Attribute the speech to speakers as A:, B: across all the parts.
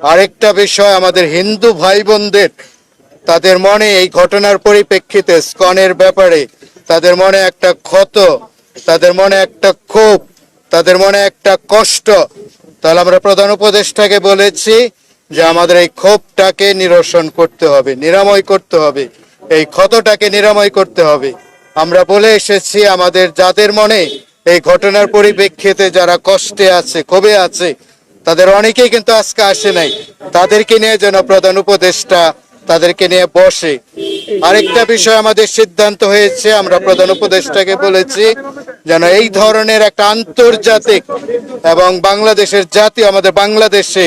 A: আরেকটা বিষয়, আমাদের হিন্দু ভাই বোনদের তাদের মনে এই ঘটনার পরিপ্রেক্ষিতে স্কনের ব্যাপারে, তাদের মনে একটা ক্ষত, তাদের মনে একটা ক্ষোভ, তাদের মনে একটা কষ্ট। তাহলে আমরা প্রধান উপদেষ্টাকে বলেছি যে আমাদের এই ক্ষোভটাকে নিরসন করতে হবে, নিরাময় করতে হবে, এই ক্ষতটাকে নিরাময় করতে হবে। আমরা বলে এসেছি, আমাদের যাদের মনে এই ঘটনার পরিপ্রেক্ষিতে যারা কষ্টে আছে, ক্ষোভে আছে তাদের অনেকেই কিন্তু আজকে আসে নাই। তাদেরকে নিয়ে যেন প্রধান উপদেষ্টা তাদেরকে নিয়ে বসে। আরেকটা বিষয় আমাদের সিদ্ধান্ত হয়েছে, আমরা প্রধান উপদেষ্টাকে বলেছি, যেন এই ধরনের একটা আন্তর্জাতিক এবং বাংলাদেশের জাতীয় আমাদের বাংলাদেশে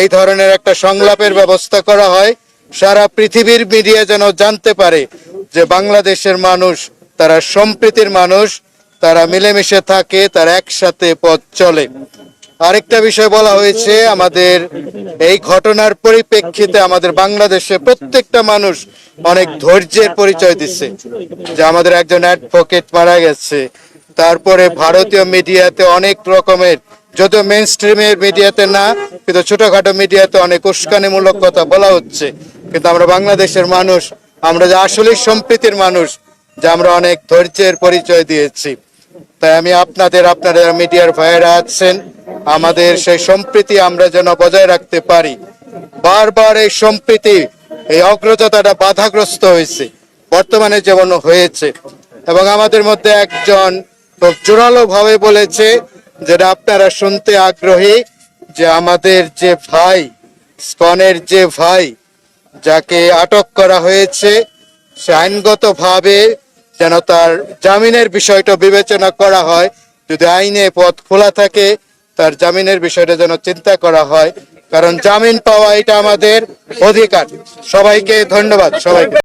A: এই ধরনের একটা সংলাপের ব্যবস্থা করা হয়। সারা পৃথিবীর মিডিয়া যেন জানতে পারে যে বাংলাদেশের মানুষ, তারা সম্প্রীতির মানুষ, তারা মিলেমিশে থাকে, তারা একসাথে পথ চলে। আরেকটা বিষয় বলা হয়েছে, আমাদের এই ঘটনার পরিপ্রেক্ষিতে আমাদের বাংলাদেশে প্রত্যেকটা মানুষ অনেক ধৈর্যের পরিচয় দিচ্ছে। যে আমাদের একজন অ্যাডভোকেট মারা গেছে। তারপরে ভারতীয় মিডিয়াতে অনেক রকমের, যদিও মেন স্ট্রিমের মিডিয়াতে না, কিন্তু ছোটখাটো মিডিয়াতে অনেক উস্কানিমূলক কথা বলা হচ্ছে। কিন্তু আমরা বাংলাদেশের মানুষ, আমরা যে আসলে সম্প্রীতির মানুষ, যে আমরা অনেক ধৈর্যের পরিচয় দিয়েছি। তাই আমি আপনাদের আপনাদের মিডিয়ার ভাইয়েরা আছেন আমাদের সেই সম্প্রীতি আমরা যেন বজায় রাখতে পারি। বারবার এই সম্প্রীতি, এই অগ্রজতাটা বাধাগ্রস্ত হয়েছে। বর্তমানে যেমন হয়েছে। এবং আমাদের মধ্যে একজন খুব জোরালো ভাবে বলেছে যেটা আপনারা শুনতে আগ্রহী যে আমাদের যে ভাই, স্কনের যে ভাই, যাকে আটক করা হয়েছে, সে আইনগতভাবে যেন তার জামিনের বিষয়টা বিবেচনা করা হয়। যদি আইনে পথ খোলা থাকে তার জামিনের বিষয়টা যেন চিন্তা করা হয়, কারণ জামিন পাওয়া এটা আমাদের অধিকার। সবাইকে ধন্যবাদ, সবাইকে।